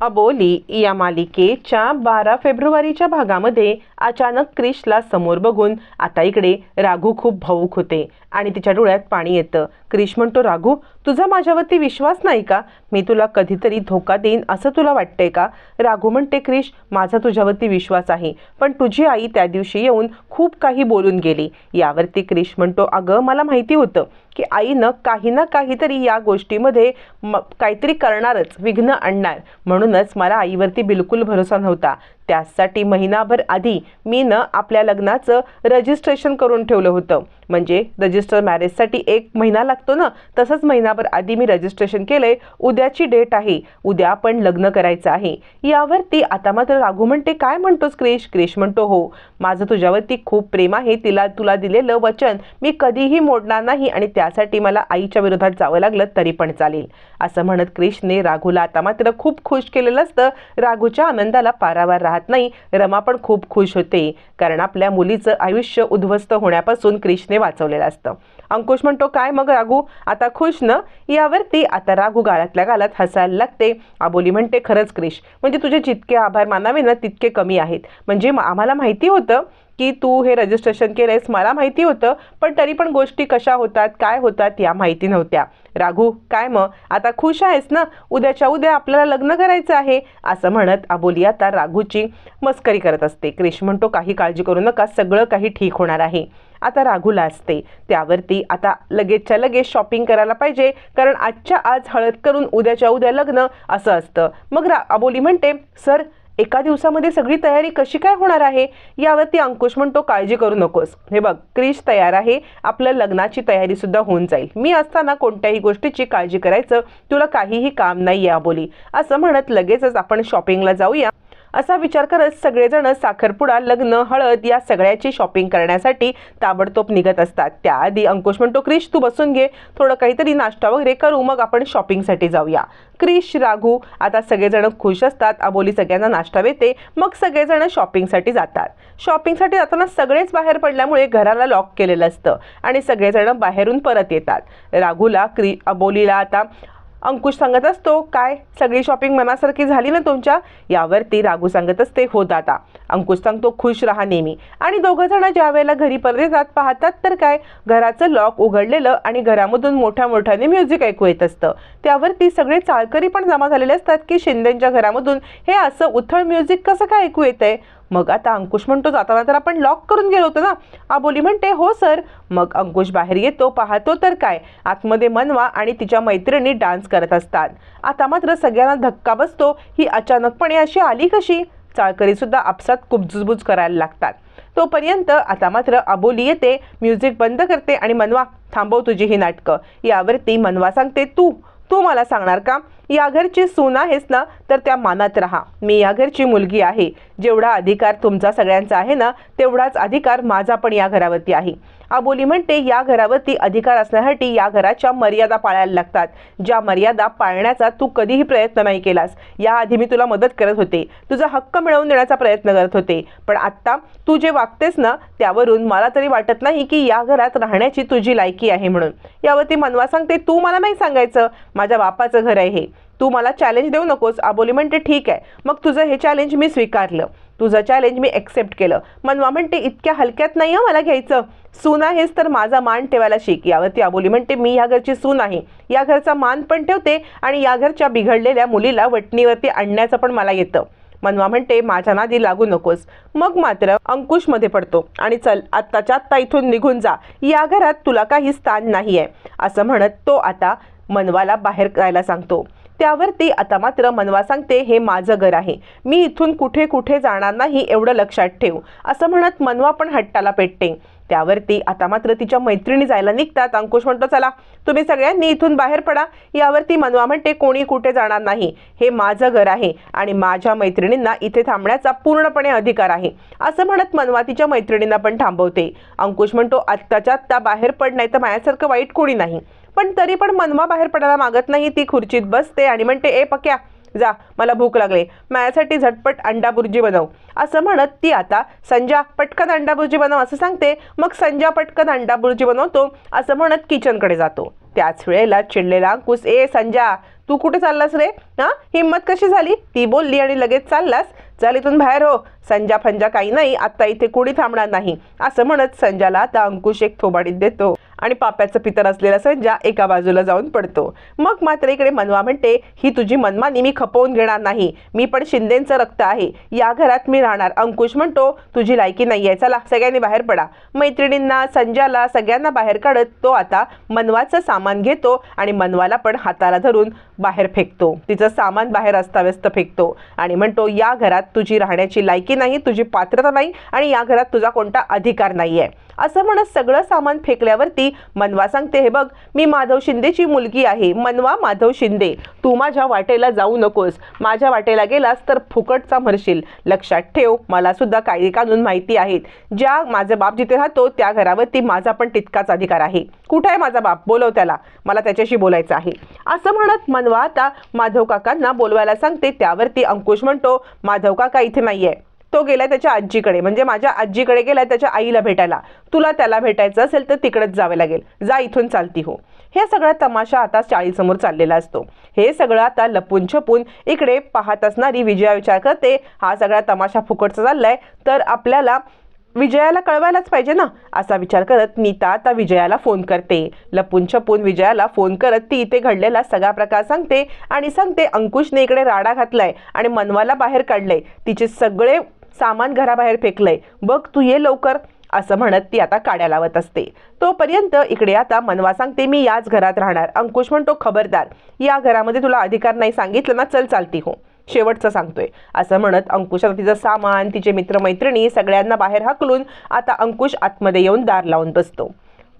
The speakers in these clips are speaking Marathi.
अबोली या मालिकेच्या बारा फेब्रुवारीच्या भागामध्ये अचानक क्रिशला समोर बघून आता इकडे राघू खूप भावूक होते आणि तिच्या डोळ्यात पाणी येतं. क्रिश म्हणतो राघू तुझा माझ्यावरती विश्वास नाही का? मी तुला कधीतरी धोका देईन असं तुला वाटतंय का? राघू म्हणते क्रिश माझा तुझ्यावरती विश्वास आहे. पण तुझी आई त्या दिवशी येऊन खूप काही बोलून गेली. यावरती क्रिश म्हणतो अगं मला माहिती होतं की आईनं काही ना काहीतरी या गोष्टीमध्ये म काहीतरी करणारच विघ्न आणणार. म्हणूनच मला आईवरती बिलकुल भरोसा नव्हता. त्यासाठी महिनाभर आधी मी न आपल्या लग्नाचं रजिस्ट्रेशन करून ठेवलं होतं. म्हणजे रजिस्टर मॅरेजसाठी एक महिना लागतो ना तसंच महिनाभर आधी मी रजिस्ट्रेशन केलंय. उद्याची डेट आहे. उद्या आपण लग्न करायचं आहे. यावरती आता मात्र राघू म्हणते काय म्हणतोस क्रिश? क्रिश म्हणतो हो माझं तुझ्यावरती खूप प्रेम आहे. तिला तुला दिलेलं वचन मी कधीही मोडणार नाही आणि त्यासाठी मला आईच्या विरोधात जावं लागलं तरी पण चालेल. असं म्हणत क्रिशने राघूला आता मात्र खूप खुश केलेलं असतं. राघूच्या आनंदाला पारावार राहत नाही. रमा पण खूप खुश होते. कारण आपल्या मुलीचं आयुष्य उद्ध्वस्त होण्यापासून क्रिशने वाचवलेलं असतं. अंकुश म्हणतो काय मग राघू? आता खुश न? यावरती आता राघू गाळातल्या गाळात हसायला लागते. आबोली म्हणते खरंच क्रिश म्हणजे तुझे जितके आभार मानावे ना तितके कमी आहेत. म्हणजे आम्हाला माहिती होतं की तू हे रजिस्ट्रेशन केलंयस मला माहिती होतं पण तरी पण गोष्टी कशा होतात काय होतात या माहिती नव्हत्या. राघू काय मग? आता खुश आहेस ना? उद्याच्या उद्या आपल्याला लग्न करायचं आहे असं म्हणत अबोली आता राघूची मस्करी करत असते. क्रिश म्हणतो काही काळजी करू नका सगळं काही ठीक होणार आहे. आता राघूला असते. त्यावरती आता लगेचच्या लगेच शॉपिंग करायला पाहिजे कारण आजच्या आज हळद करून उद्याच्या उद्या लग्न असं असतं. मग रा अबोली म्हणते सर एका दिवसामध्ये सगळी तयारी कशी काय होणार आहे? यावरती अंकुश म्हणतो काळजी करू नकोस. हे बघ क्रिश तयार आहे आपलं लग्नाची तयारी सुद्धा होऊन जाईल. मी असताना कोणत्याही गोष्टीची काळजी करायचं तुला काहीही काम नाही या बोली असं म्हणत लगेचच आपण शॉपिंगला जाऊया. असा विचार करत सगळेजण साखरपुडा लग्न हळद या सगळ्याची शॉपिंग करण्यासाठी ताबडतोब निघत असतात. त्याआधी अंकुश म्हणतो क्रिश तू बसून घे. थोडं काहीतरी नाश्ता वगैरे करू मग आपण शॉपिंगसाठी जाऊया. क्रिश राघू आता सगळेजण खुश असतात. अबोली सगळ्यांना नाश्ता देते. मग सगळेजण शॉपिंगसाठी जातात. शॉपिंगसाठी जाताना सगळेच बाहेर पडल्यामुळे घराला लॉक केलेलं असतं आणि सगळेजण बाहेरून परत येतात. राघूला क्रि अबोलीला आता अंकुश सांगत असतो काय? सगळी शॉपिंग मनासारखी झाली ना तुमच्या? यावरती राघू सांगत असते हो दादा. अंकुश सांगतो खुश राहा नेहमी. आणि दोघं जण ज्या वेळेला घरी परत येतात पाहतात तर काय? घराचं लॉक उघडलेलं आणि घरामधून मोठ्या मोठ्याने म्युझिक ऐकू येत असतं. त्यावरती सगळे चाळकरी पण जमा झालेले असतात की शिंदेच्या घरामधून हे असं उथळ म्युझिक कसं काय ऐकू येतंय? मग आता अंकुश म्हणतो जाताना तर आपण लॉक करून गेलो होतो ना. आबोली म्हणते हो सर. मग अंकुश बाहेर येतो पाहतो तर काय? आतमध्ये मनवा आणि तिच्या मैत्रिणी डान्स करत असतात. आता मात्र सगळ्यांना धक्का बसतो ही अचानकपणे अशी आली कशी? चाळकरी सुद्धा आपसात कुबजुजबूज करायला लागतात. तोपर्यंत आता मात्र अबोली येते म्युझिक बंद करते आणि मनवा थांबव तुझी ही नाटकं. यावरती मनवा सांगते तू तू मला सांगणार का? या घरची सून आहेस ना तर त्या मानात राहा. मी या घरची मुलगी आहे. जेवढा अधिकार तुमचा सगळ्यांचा आहे ना तेवढाच अधिकार माझा पण या घरावरती आहे. आबोली म्हणते या घरावरती अधिकार असण्यासाठी या घराच्या मर्यादा पाळायला लागतात. ज्या मर्यादा पाळण्याचा तू कधीही प्रयत्न नाही केलास. याआधी मी तुला मदत करत होते. तुझा हक्क मिळवून देण्याचा प्रयत्न करत होते. पण आत्ता तू जे वागतेस ना त्यावरून मला तरी वाटत नाही की या घरात राहण्याची तुझी लायकी आहे म्हणून. यावरती मनवा सांगते तू मला नाही सांगायचं. माझ्या बापाचं घर आहे हे. तू मला चॅलेंज देऊ नकोस. आबोली म्हणते ठीक आहे. मग तुझं हे चॅलेंज मी स्वीकारलं. तुझं चॅलेंज मी ॲक्सेप्ट केलं. मनवा म्हणते इतक्या हलक्यात नाही आहे मला घ्यायचं. सून आहेस तर माझा मान ठेवायला शिक. यावरती आबोली म्हणते मी या घरची सून आहे. या घरचा मान पण ठेवते आणि या घरच्या बिघडलेल्या मुलीला वटणीवरती आणण्याचं पण मला येतं. मनवा म्हणते माझ्या नादी लागू नकोस. मग मात्र अंकुशमध्ये पडतो आणि चल आत्ताच्या आत्ता इथून निघून जा. या घरात तुला काही स्थान नाही आहे असं म्हणत तो आता मनवाला बाहेर करायला सांगतो. त्यावरती आता मात्र मनवा सांगते हे माझं घर आहे. मी इथून कुठे कुठे जाणार नाही एवढं लक्षात ठेव. असं म्हणत मनवा पण हट्टाला पेटते त्यावरती आता मात्र तिच्या मैत्रिणी जायला निघतात. अंकुश म्हणतो चला तुम्ही सगळ्यांनी इथून बाहेर पडा. यावरती मनवा म्हणते कोणी कुठे जाणार नाही. हे माझं घर आहे आणि माझ्या मैत्रिणींना इथे थांबण्याचा पूर्णपणे अधिकार आहे. असं म्हणत मनवा तिच्या मैत्रिणींना पण थांबवते. अंकुश म्हणतो आत्ताच्या आत्ता बाहेर पड नाही तर माझ्यासारखं वाईट कोणी नाही. पण तरी पण मनवा बाहेर पडायला मागत नाही. ती खुर्चीत बसते आणि म्हणते ए पक्या जा मला भूक लागली. माझ्यासाठी झटपट अंडा बुर्जी बनव. असं म्हणत ती आता संजा पटकन अंडा बुर्जी बनव असं सांगते. मग संजा पटकन अंडा बुर्जी बनवतो असं म्हणत किचनकडे जातो. त्याच वेळेला चिडलेला अंकुश ए संजा तू कुठे चाललास रे? हा? हिंमत कशी झाली? ती बोलली आणि लगेच चाललास. चल इथून बाहेर हो. संजा फंजा काही नाही. आता इथे कोणी थांबणार नाही. असं म्हणत संजाला आता अंकुश एक थोबाडीत देतो. आणि पाप्याचं पितर असलेला संजा एका बाजूला जाऊन पडतो. मग मात्र इकडे मनवा म्हणते ही तुझी मनमानी मी खपवून घेणार नाही. मी पण शिंदेचं रक्त आहे. या घरात मी राहणार. अंकुश म्हणतो तुझी लायकी नाही आहे. चला सगळ्यांनी बाहेर पडा. मैत्रिणींना संजाला सगळ्यांना बाहेर काढत तो आता मनवाचं सामान घेतो आणि मनवाला पण हाताला धरून बाहेर फेकतो. तिचं सामान बाहेर अस्ताव्यस्त फेकतो आणि म्हणतो या घरात तुझी राहण्याची लायकी नाही तुझी पात्रता नाही आणि या घरात तुझा कोणता अधिकार नाही आहे असं म्हणत सगळं सामान फेकल्यावरती मनवा सांगते हे बघ मी माधव शिंदेची मुलगी आहे. मनवा माधव शिंदे तू माझ्या वाटेला जाऊ नकोस. माझ्या वाटेला गेलास तर फुकटचा म्हणशील लक्षात ठेव मला सुद्धा कायदे कानून माहिती आहेत. ज्या माझा बाप जिथे राहतो त्या घरावरती माझा पण तितकाच अधिकार आहे. कुठे आहे माझा बाप? बोलव त्याला. मला त्याच्याशी बोलायचं आहे. असं म्हणत मनवा आता माधव काकांना बोलवायला सांगते. त्यावरती अंकुश म्हणतो माधव काका इथे नाहीये. तो गेलाय त्याच्या आजीकडे. म्हणजे माझ्या आजीकडे गेलाय त्याच्या आईला भेटायला. तुला त्याला भेटायचं असेल तर तिकडेच जावे लागेल. जा इथून चालती हो. हे सगळा तमाशा आता चाळीसमोर चाललेला असतो. हे सगळं आता लपून छपून इकडे पाहत असणारी विजया विचार करते. हा सगळा तमाशा फुकटचा चाललाय. तर आपल्याला विजयाला कळवायलाच पाहिजे ना? असा विचार करत नीता आता विजयाला फोन करते. लपून छपून विजयाला फोन करत ती इथे घडलेला सगळा प्रकार सांगते. आणि सांगते अंकुशने इकडे राडा घातलाय आणि मनवाला बाहेर काढलंय. तिचे सगळे सामान घराबाहेर फेकलंय. बघ तू ये लवकर असं म्हणत ती आता काड्या लावत असते. तोपर्यंत इकडे आता मनवा सांगते मी याच घरात राहणार. अंकुश म्हणतो खबरदार या घरामध्ये तुला अधिकार नाही सांगितलं ना चल चालती हो. शेवटचं सांगतोय. असं म्हणत अंकुश आता तिचं सामान तिचे मित्रमैत्रिणी सगळ्यांना बाहेर हाकलून आता अंकुश आतमध्ये येऊन दार लावून बसतो.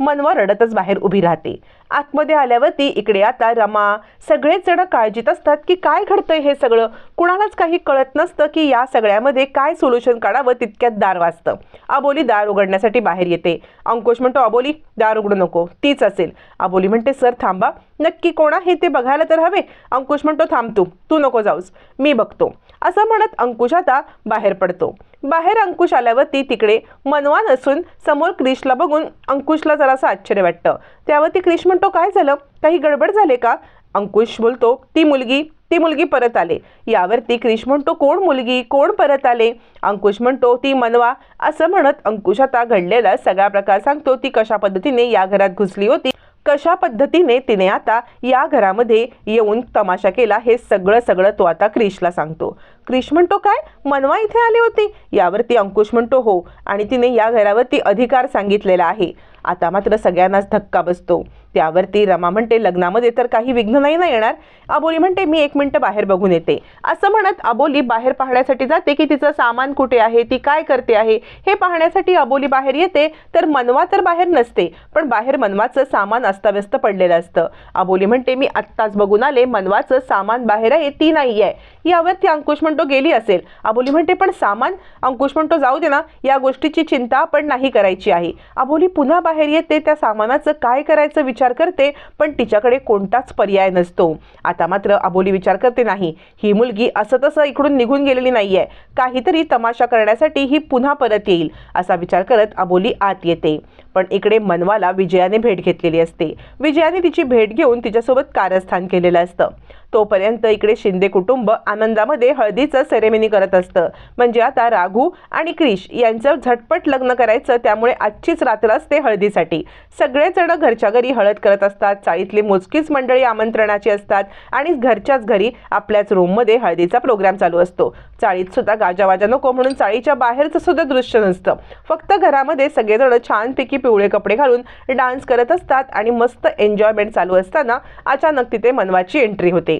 मनवा रडतच बाहेर उभी राहते. आतमध्ये आल्यावरती इकडे आता रमा. सगळेच जण काळजीत असतात की काय घडतंय हे सगळं. कुणालाच काही कळत नसतं की या सगळ्यामध्ये काय सोल्युशन काढावं तितक्यात दार वाजतं. अबोली दार उघडण्यासाठी बाहेर येते. अंकुश म्हणतो अबोली दार उघडू नको. तीच असेल. अबोली म्हणते सर थांबा. नक्की कोण आहे ते बघायला तर हवे. अंकुश म्हणतो थांब तू. तू नको जाऊस. मी बघतो. असं म्हणत अंकुश आता बाहेर पडतो. बाहेर अंकुश आल्यावरती तिकडे मनवा नसून समोर क्रिशला बघून अंकुशला जरासं आश्चर्य वाटतं. त्यावरती क्रिश म्हणतो काय झालं? काही गडबड झाले का? अंकुश बोलतो ती मुलगी ती मुलगी परत आले. यावरती क्रिश म्हणतो कोण मुलगी? कोण परत आले? अंकुश म्हणतो ती मनवा. असं म्हणत अंकुश आता घडलेला सगळा प्रकार सांगतो ती कशा पद्धतीने या घरात घुसली होती? कशा पद्धतीने तिने आता या घरामध्ये येऊन तमाशा केला? हे सगळं सगळं तो आता क्रिशला सांगतो. क्रिश म्हणतो काय? मनवा इथे आली होती? यावरती अंकुश म्हणतो हो. आणि तिने या घरावरती अधिकार सांगितलेला आहे. आता मात्र सगळ्यांनाच धक्का बसतो. त्यावरती रमा म्हणते लग्नामध्ये तर काही विघ्न नाही ना येणार. अबोली म्हणते मी एक मिनटं बाहेर बघून येते. असं म्हणत अबोली बाहेर पाहण्यासाठी जाते की तिचं सामान कुठे आहे ती काय करते आहे हे पाहण्यासाठी अबोली बाहेर येते. तर मनवा तर बाहेर नसते पण बाहेर मनवाचं सामान अस्ताव्यस्त पडलेलं असतं. अबोली म्हणते मी आत्ताच बघून आले मनवाचं सामान बाहेर आहे ती नाही आहे यावरती अंकुश म्हणतो गेली असेल. अबोली म्हणते पण सामान? अंकुश म्हणतो जाऊ दे ना या गोष्टीची चिंता आपण नाही करायची आहे. अबोली पुन्हा बाहेर येते त्या सामानाचं काय करायचं विचार विचार करते पण तिच्याकडे कोणताच पर्याय नसतो. आता मात्र अबोली विचार करते नाही. ही मुलगी असं तसं इकडून निघून गेलेली नाही आहे काहीतरी तमाशा करण्यासाठी ही पुन्हा परत येईल असा विचार करत अबोली आत येते. पण इकडे मनवाला विजयाने भेट घेतलेली असते. विजयाने तिची भेट घेऊन तिच्यासोबत कारस्थान केलेलं असतं. तोपर्यंत इकडे शिंदे कुटुंब आनंदामध्ये हळदीचं सेरेमनी करत असतं. म्हणजे आता राघू आणि क्रिश यांचं झटपट लग्न करायचं त्यामुळे आजचीच रात्र असते हळदीसाठी. सगळेजण घरच्या घरी हळद करत असतात चाळीतली मोजकीच मंडळी आमंत्रणाची असतात आणि घरच्याच घरी आपल्याच रूममध्ये हळदीचा प्रोग्राम चालू असतो. चाळीत सुद्धा गाजावाजा नको म्हणून चाळीच्या बाहेरचं सुद्धा दृश्य नसतं. फक्त घरामध्ये सगळेजण छानपैकी पिवळे कपडे घालून डान्स करत असतात आणि मस्त एन्जॉयमेंट चालू असताना अचानक तिथे मनवाची एंट्री होते.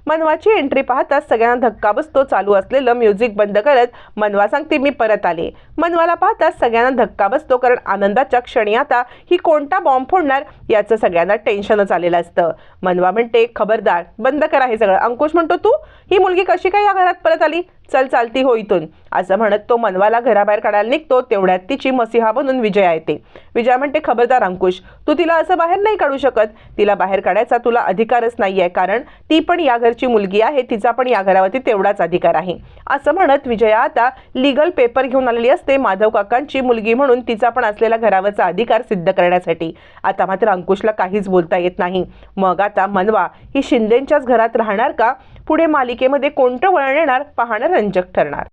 मनवाची एंट्री पाहताच सगळ्यांना धक्का बसतो चालू असलेलं म्युझिक बंद करत मनवा सांगते मी परत आले. मनवाला पाहताच सगळ्यांना धक्का बसतो कारण आनंदाच्या क्षणी आता ही कोणता बॉम्ब फोडणार याचं सगळ्यांना टेन्शनच आलेलं असतं. मनवा म्हणते खबरदार बंद करा हे सगळं. अंकुश म्हणतो तू? ही मुलगी कशी काय या घरात परत आली? चल चालती हो इथून. असं म्हणत तो मनवाला घराबाहेर काढायला निघतो तेवढ्यात तिची मसिहा बनून विजया येते. विजया म्हणते खबरदार अंकुश तू तिला असं बाहेर नाही काढू शकत. तिला बाहेर काढायचा तुला अधिकारच नाही आहे कारण ती पण या घरी ओनरची मुलगी आहे तिचा पण या घरावरती तेवढाच अधिकार आहे. असं म्हणत विजया आता लिगल पेपर घेऊन आलेली असते. माधव काकांची मुलगी म्हणून तिचा पण असलेला घरावरचा अधिकार सिद्ध करण्यासाठी. आता मात्र अंकुशला काहीच बोलता येत नाही. मग आता मनवा ही शिंदेंच्याच घरात राहणार का? पुढे मालिकेमध्ये कोणतं वळण येणार? पाहणं रंजक ठरणार.